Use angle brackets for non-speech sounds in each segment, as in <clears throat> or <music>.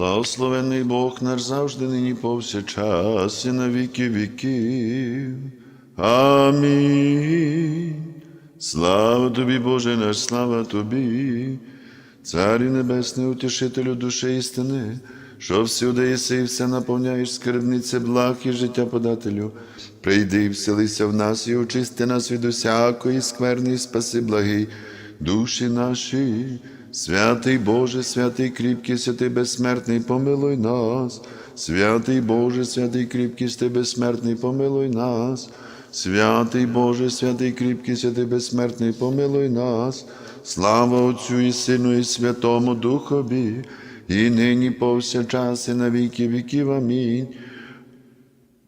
Благословений Бог наш завжди нині повсякчас і на віки віків. Амінь. Слава тобі, Боже наш, слава тобі, Царю Небесний, утішителю душі істини, що всюди єси і все наповняєш скарбниці благ і життя подателю. Прийди і вселися в нас і очисти нас від усякої скверни, спаси благий душі наші. Святий Боже, святий кріпкий, святий безсмертний, помилуй нас. Святий Боже, святий кріпкий, святий безсмертний, помилуй нас. Святий Боже, святий кріпкий, святий безсмертний, помилуй нас. Слава Отцю і Сину, і Святому Духові, і нині повсякчас, і на віки віків. Амінь.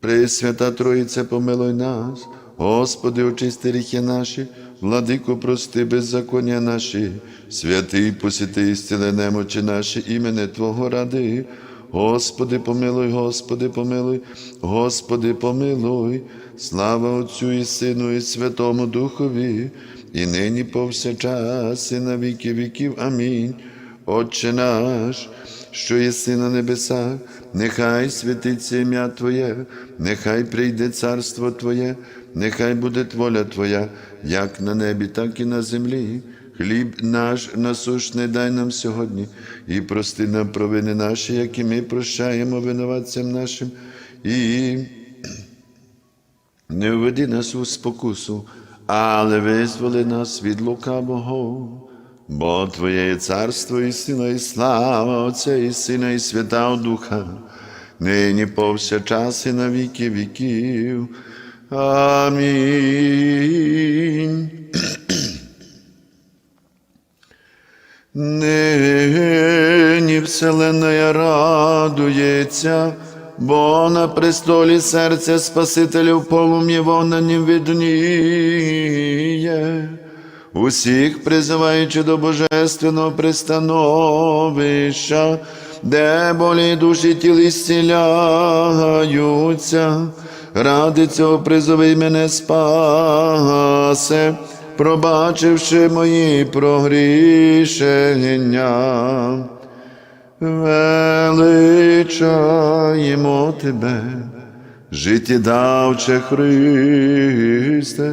Пресвята Троїце, помилуй нас, Господи, очисти гріхи наші, владико, прости беззаконня наші, святий посіти і зціли немочі наші, імене Твого ради. Господи, помилуй, Господи, помилуй, Господи, помилуй, слава Отцю і Сину, і Святому Духові, і нині повсякчас, і на віки віків. Амінь. Отче наш, що єси на небесах, нехай святиться ім'я Твоє, нехай прийде царство Твоє, нехай буде воля Твоя, як на небі, так і на землі. Хліб наш насущний дай нам сьогодні, і прости нам провини наші, які ми прощаємо винуватцям нашим, і не введи нас у спокусу, але визволи нас від лукавого. Бо Твоє є царство і сила, і слава Отця і Сина, і Святого Духа, нині повсякчас і на віки віків. Амінь. Нині вселенная радується, бо на престолі серця Спасителів полум'я вогненням видніє. Усіх призиваючи до божественного пристановища, де болі душі тілі зціляються, ради цього призови мене спасе, пробачивши мої прогрішення. Величаємо тебе, життєдавче Христе,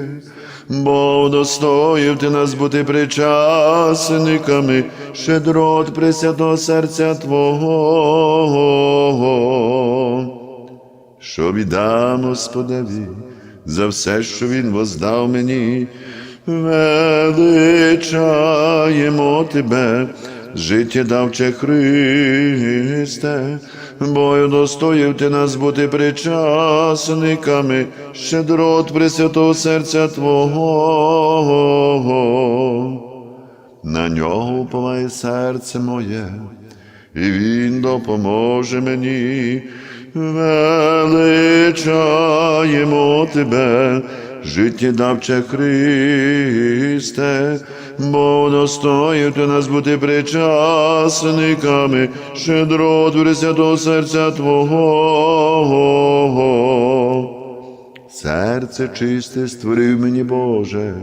бо достоїв ти нас бути причасниками, щедрот пресвятого серця Твого, що віддам Господеві за все, що Він воздав мені, величаємо тебе, життєдавче Христе, бо достоїв ти нас бути причасниками, щедрот Пресвятого серця Твого. На нього уповає серце моє, і Він допоможе мені. Величаємо тебе, життєдавче Христе, бо достоїв ти нас бути причасниками, щедрот Пресвятого серця Твого. Серце чисте створив мені Боже,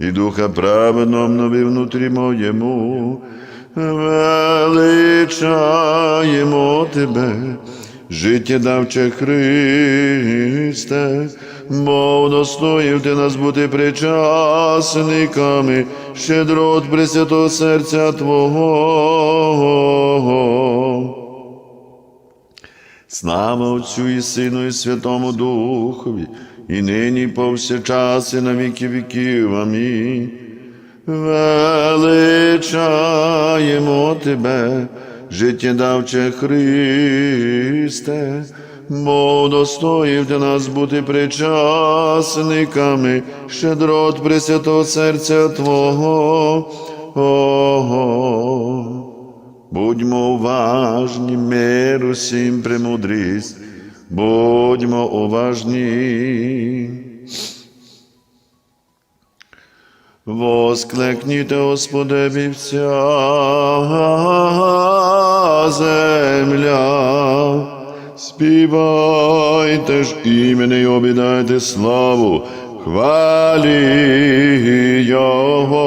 і духа праведно обнови внутрі моєму. Величаємо тебе, життєдавче Христе, бо достоїв ти нас бути причасниками, щедрот Пресвятого серця Твого. Слава Отцю і Сину, і Святому Духові, і нині і повсякчас, і на віки віків. Амінь. Величаємо тебе, життєдавче Христе, бо достоїв ти нас бути причасниками, щедрот Пресвятого серця Твого. Будьмо уважні, мир усім премудрість, будьмо уважні. Восклекніте, Господеві, вся земля, співайте ж імені й обідайте славу, хвалі Його.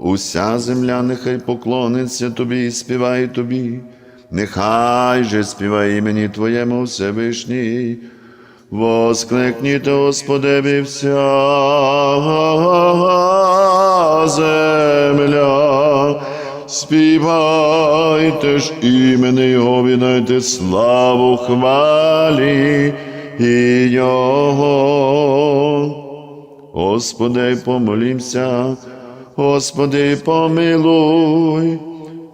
уся земля нехай поклониться тобі і співає тобі, нехай же співає імені Твоєму Всевишній. Воскликніте, Господеві, вся земля, співайте ж імени Його, віддайте славу хвалі і Його. Господи, помолімся, Господи, помилуй,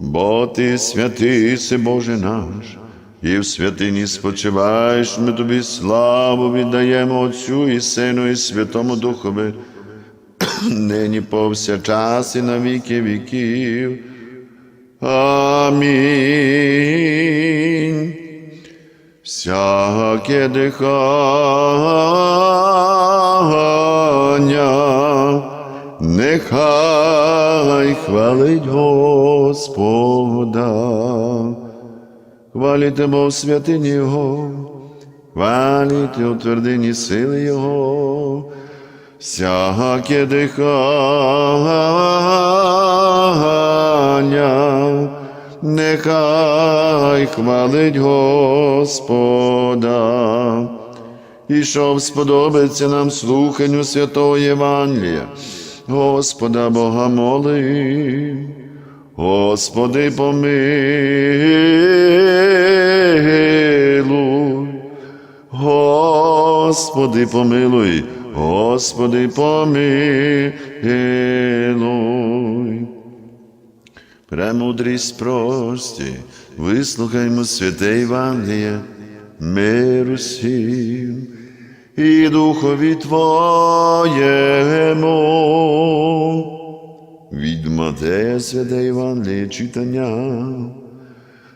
бо Ти святий, си Боже наш, і в святині спочиваєш, ми тобі славу віддаємо Отцю і Сину, і Святому Духові, <clears throat> нині повсякчас і на віки віків. Амінь. Всяке дихання, нехай хвалить Господа. Хваліте Бог святині Його, хваліте у твердині сили Його, всяке дихання, нехай хвалить Господа. І щоб сподобиться нам слуханню святого Євангелія, Господа Бога моли. Господи, помилуй, Господи, помилуй, Господи, помилуй. Премудрість прості, вислухаймо святе Євангеліє, миру всім. І духові Твоєму. Від Матея святе Євангеліє читання.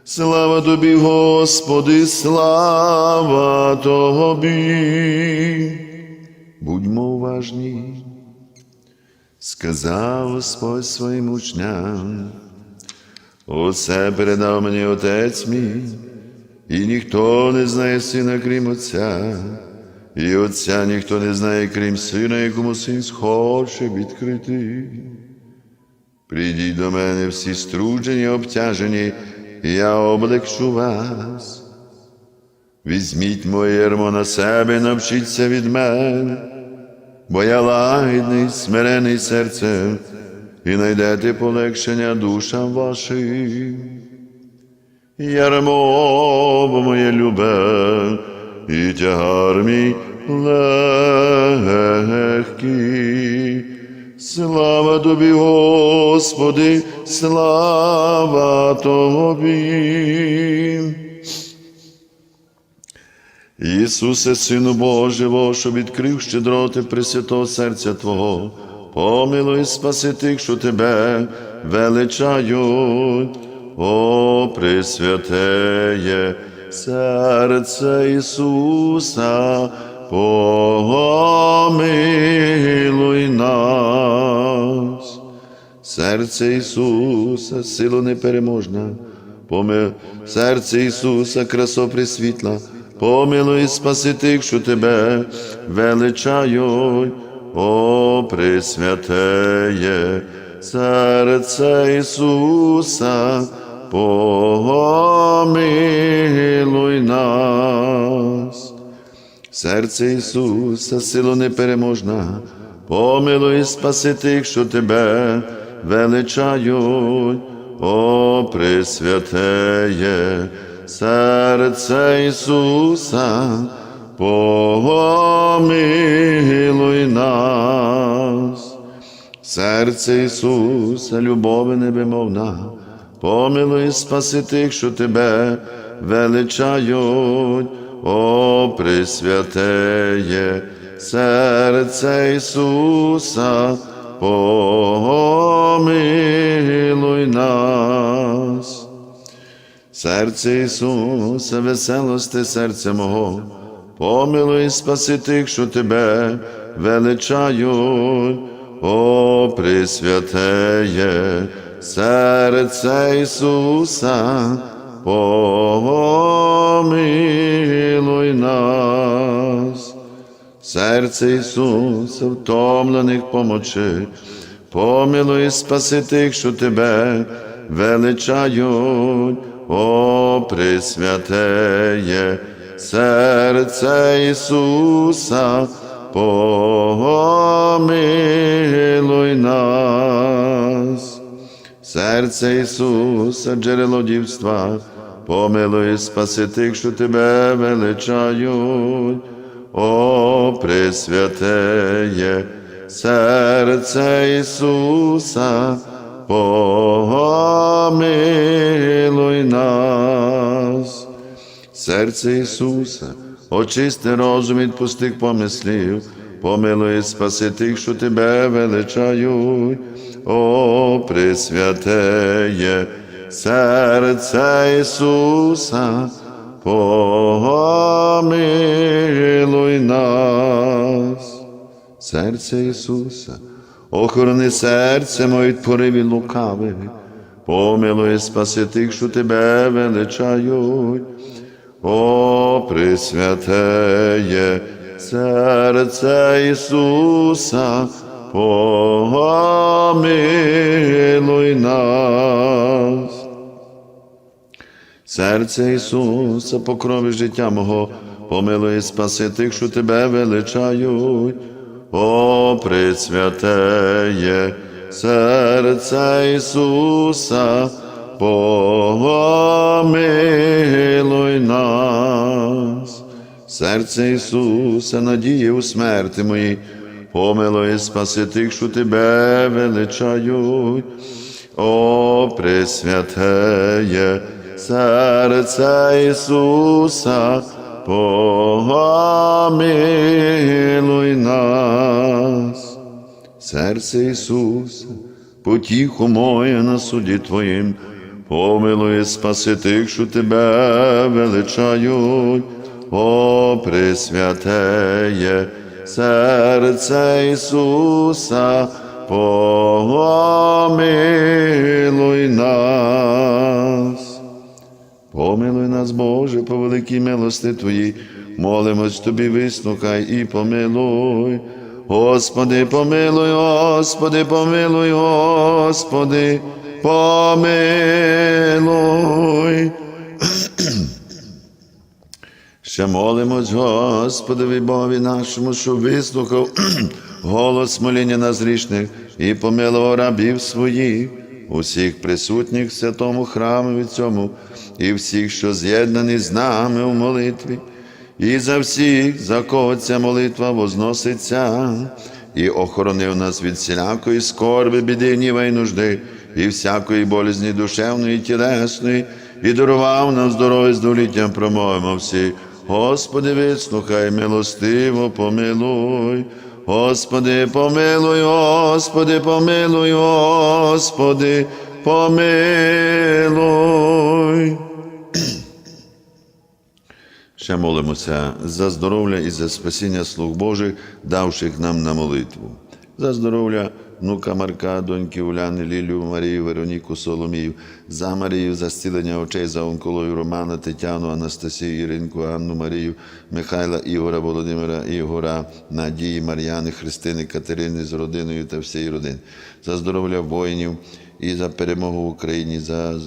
Слава тобі, Господи, слава тобі. Будьмо уважні, сказав Господь своїм учням. Усе передав мені Отець мій, і ніхто не знає сина, крім Отця, і Отця ніхто не знає, крім сина, якому син схоче відкрити. Прийдіть до мене всі струджені, обтяжені, і я облегчу вас. Візьміть моє ярмо на себе, навчіться від мене, бо я лагідний, смирений серцем, і найдете полегшення душам вашим. Ярмо бо моє любе, і тягар мій легкий. Слава тобі, Господи, слава тобі. Ісусе, Сину Божого, що відкрив щедроти Пресвятого серця Твого, помилуй спаси тих, що Тебе величають, о Пресвятеє серце Ісуса, помилуй нас. Серце Ісуса, сила непереможна, помил... серце Ісуса, красо присвітла, помилуй спаси тих, що тебе величають, о Пресвятеє, серце Ісуса, помилуй нас. Серце Ісуса, силу непереможна, помилуй спаси тих, що тебе величають, о Пресвятеє, серце Ісуса, помилуй нас. Серце Ісуса, любови невимовна, помилуй спаси тих, що тебе величають, о Пресвятеє, серце Ісуса, помилуй нас. Серце Ісуса, веселости серця мого, помилуй спаси тих, що тебе величають, о Пресвятеє, серце Ісуса, помилуй нас. Серце Ісуса, втомлених помочи, помилуй, спаси тих, що тебе величають, о Пресвятеє, серце Ісуса, помилуй нас. Серце Ісуса, джерело дівства, помилуй, спаси тих, що тебе величають, о Пресвятеє, серце Ісуса, помилуй нас. Серце Ісуса, очисти розум від пустих помислів, помилуй, спаси тих, що тебе величають, о Пресвятеє, серце Ісуса, помилуй нас. Серце Ісуса, охорони серце моє від поривів лукавих, помилуй, спаси тих, що тебе величають, о Пресвятеє, серце Ісуса, помилуй нас. Серце Ісуса, покрови життя мого, помилуй, спаси тих, що тебе величають, о Пресвятеє, серце Ісуса, помилуй нас. Серце Ісуса, надії у смерти моїй, помилуй, спаси тих, що тебе величають, о Пресвятеє, серце Ісуса, помилуй нас. Серце Ісуса, потіху моє на суді Твоїм, помилуй, спаси тих, що тебе величають, о Пресвятеє, серце Ісуса, помилуй нас. Помилуй нас, Боже, по великій милости Твоїй, молимось Тобі, вислухай і помилуй. Господи, помилуй, Господи, помилуй, Господи, помилуй. <clears throat> Ще молимось, Господові Богові нашому, що вислухав <clears throat> голос моління нас грішних і помилував рабів своїх, усіх присутніх в святому храмі цьому, і всіх, що з'єднані з нами у молитві, і за всіх, за кого ця молитва возноситься, і охоронив нас від всілякої скорби, біди, гніва й нужди, і всякої болізні душевної, і тілесної, і дарував нам здоров'я з доліттям, промовимо всі. Господи, вислухай, милостиво помилуй. Господи, помилуй, Господи, помилуй, Господи, помилуй. Ще молимося за здоров'я і за спасіння слуг Божих, давших нам на молитву. За здоров'я внука Марка, доньки Уляни, Лілію, Марію, Вероніку, Соломію, за Марію, за зцілення очей, за онкологію Романа, Тетяну, Анастасію, Іринку, Анну, Марію, Михайла, Ігора, Володимира, Ігора, Надії, Мар'яни, Христини, Катерини з родиною та всієї родини. За здоров'я воїнів і за перемогу в Україні, за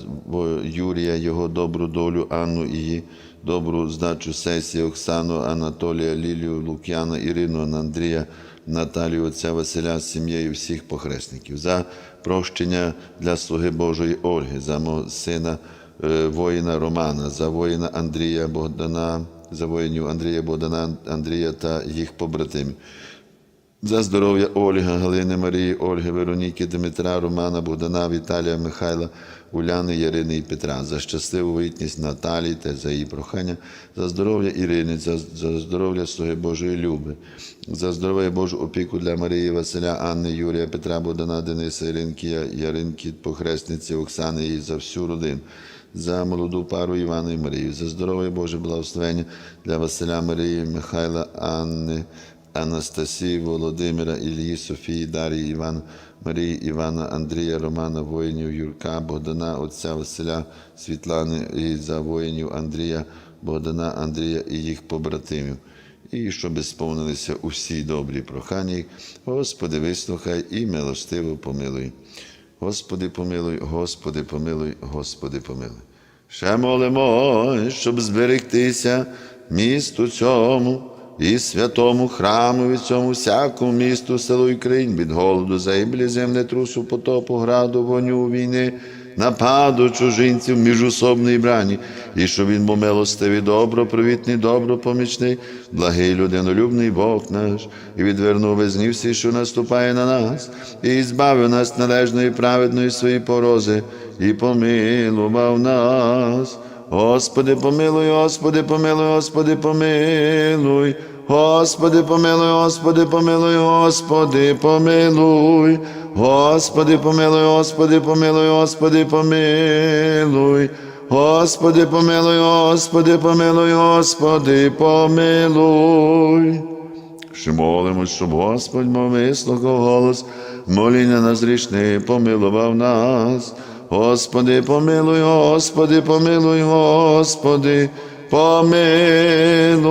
Юрія, його добру долю, Анну її добру здачу сесії Оксану, Анатолія, Лілію, Лук'яна, Ірину, Андрія, Наталію, отця Василя сім'єю всіх похресників, за прощення для слуги Божої Ольги, за мого сина е, воїна Романа, за воїна Андрія Богдана, за воїнів Андрія Богдана, Андрія та їх побратимів. За здоров'я Ольги, Галини Марії, Ольги, Вероніки, Дмитра, Романа, Богдана, Віталія, Михайла, Уляни, Ярини і Петра, за щасливу витність Наталії та за її прохання, за здоров'я Ірини, за, за здоров'я Слуги Божої Люби, за здоров'я Божу опіку для Марії, Василя, Анни, Юрія, Петра, Богдана, Дениса, Іринки, Яринки, похресниці Оксани і за всю родину. За молоду пару Івана і Марію, за здоров'я Боже благословення для Василя Марії, Михайла, Анни, Анастасії, Володимира, Ілії, Софії, Дарії, Івана, Марії, Івана, Андрія, Романа, воїнів, Юрка, Богдана, отця Василя, Світлани і за воїнів Андрія, Богдана, Андрія і їх побратимів. і щоб сповнилися усі добрі прохання. Господи, вислухай і милостиво помилуй. Господи, помилуй, Господи, помилуй, Господи, помилуй. Ще молимо, щоб зберегтися місту цьому і святому храму від цьому всякому місту, селу і країн від голоду, загибелі землетрусу, потопу, граду, вогню, війни, нападу чужинців, міжусобної брані, і щоб він був милостивий, добропривітний, добропомічний, благий людинолюбний Бог наш, і відвернув весь гнів всі, що наступає на нас, і збавив нас належної праведної своєї порози, і помилував нас. Господи, помилуй, Господи, помилуй, Господи, помилуй. Господи, помилуй, Господи, помилуй, Господи, помилуй. Господи, помилуй, Господи, помилуй, Господи, помилуй. Господи, помилуй, Господи, помилуй, Господи, помилуй. Ще молимось, щоб Господь мов вислухав голос, моління нас грішне, помилував нас. Господи, помилуй, Господи, помилуй, Господи, помилуй.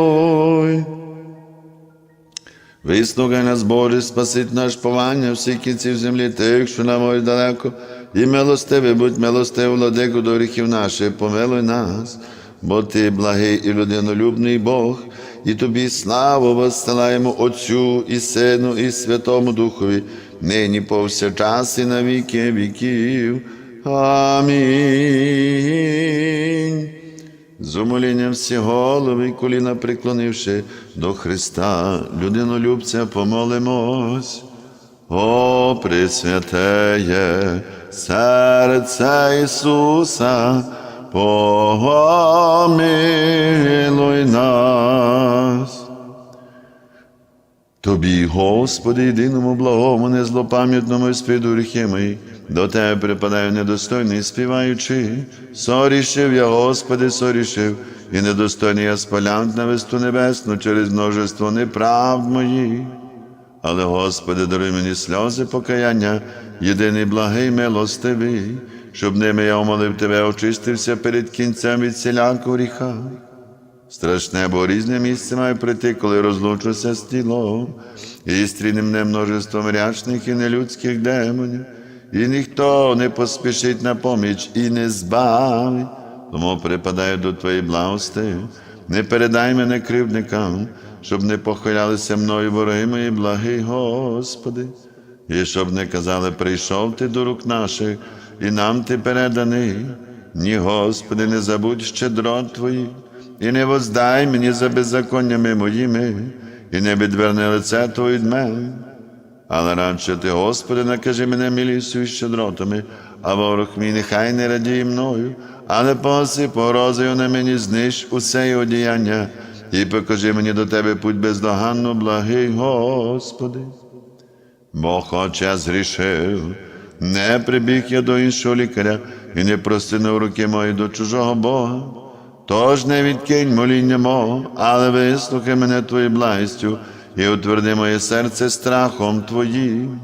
Вислухай нас, Боже, спасить наш повання всіх кінців землі, тих, що нам ой далеко, і милостивий, будь милостивий, владику до гріхів наших, помилуй нас, бо Ти благий і людинолюбний Бог, і Тобі славу воссилаємо Отцю і Сину, і Святому Духові, нині повсякчас і на віки віків. Амінь. З умолінням всі голови, коліна приклонивши до Христа, людинолюбця помолимось. О, Пресвятеє, серце Ісуса, помилуй нас. Тобі, Господи, єдиному благому, незлопам'ятному і спиду гріхи мої, до Тебе припадаю недостойний, співаючи. Сорішив я, Господи, сорішив, і недостойний я спалянт на весту небесну через множество неправд моїх. Але, Господи, даруй мені сльози покаяння, єдиний благий милостивий, щоб ними я умолив Тебе, очистився перед кінцем від всілякого гріха. Страшне, бо різне місце має прийти, коли розлучуся з тілом, і стріне мене множеством рячних і нелюдських демонів, і ніхто не поспішить на поміч і не збавить. Тому припадаю до Твоєї благости, не передай мене кривдникам, щоб не похвалялися мною вороги мої, благий Господи, і щоб не казали, прийшов ти до рук наших, і нам ти переданий. Ні, Господи, не забудь щедрот Твої, і не воздай мені за беззаконнями моїми, і не відверни лице Твоє від мене. Але радше ти, Господи, накажи мене милістю і щедротами, а ворог мій нехай не радіє мною, але поси порозою на мені знищ усе його діяння, і покажи мені до Тебе путь бездоганно, благий Господи. Бо хоч я згрішив, не прибіг я до іншого лікаря і не простинув руки мої до чужого Бога. Тож не відкинь моління мого, але вислухай мене Твоєю благістю і утверди моє серце страхом Твоїм.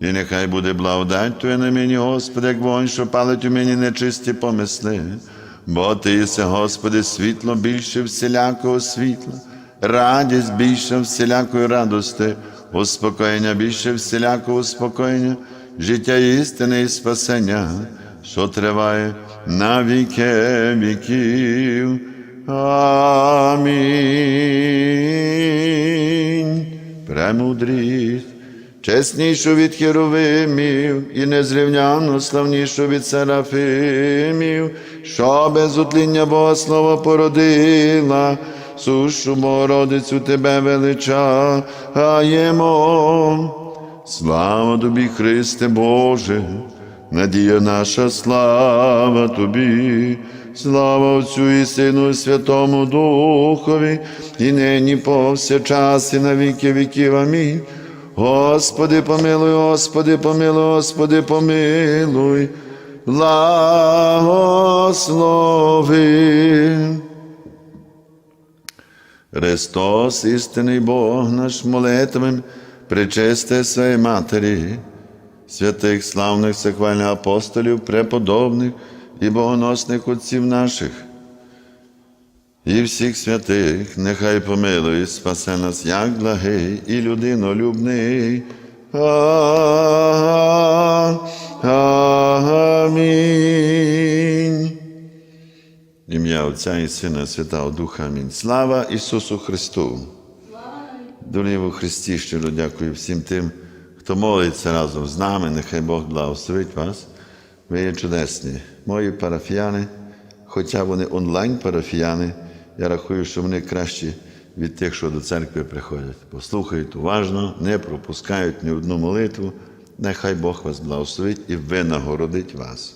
І нехай буде благодать Твоя на мені, Господи, як вогонь, що палить у мені нечисті помисли. Бо Ти єси, Господи, світло більше всілякого світла, радість більше всілякої радости, успокоєння більше всілякого успокоєння, життя істини і спасення, що триває на віки віків. Амінь. Премудрість, чеснішу від херовимів і незрівняно славнішу від серафимів, що без утління Бога Слова породила, сушу Богородицю Тебе величаємо. Слава тобі, Христе Боже, надія наша, слава тобі, слава Отцю і Сину, і Святому Духові, і нині повсякчас, і на віки віків. Амінь. Господи, помилуй, Господи, помилуй, Господи, помилуй, благослови. Христос, істинний Бог наш молитвим, причисти своєї Матері, святих славних сихвальних апостолів, преподобних і богоносних отців наших, і всіх святих, нехай помилує, спасе нас, як благий і людинолюбний. Амінь. Ім'я Отця і Сина, Святого Духа. Амінь. Слава Ісусу Христу! Дорогі Христі, щиро дякую всім тим, хто молиться разом з нами. Нехай Бог благословить вас. Ви є чудесні. Мої парафіяни, хоча вони онлайн-парафіяни, я рахую, що вони кращі від тих, що до церкви приходять. Послухають уважно, не пропускають ні одну молитву. Нехай Бог вас благословить і винагородить вас.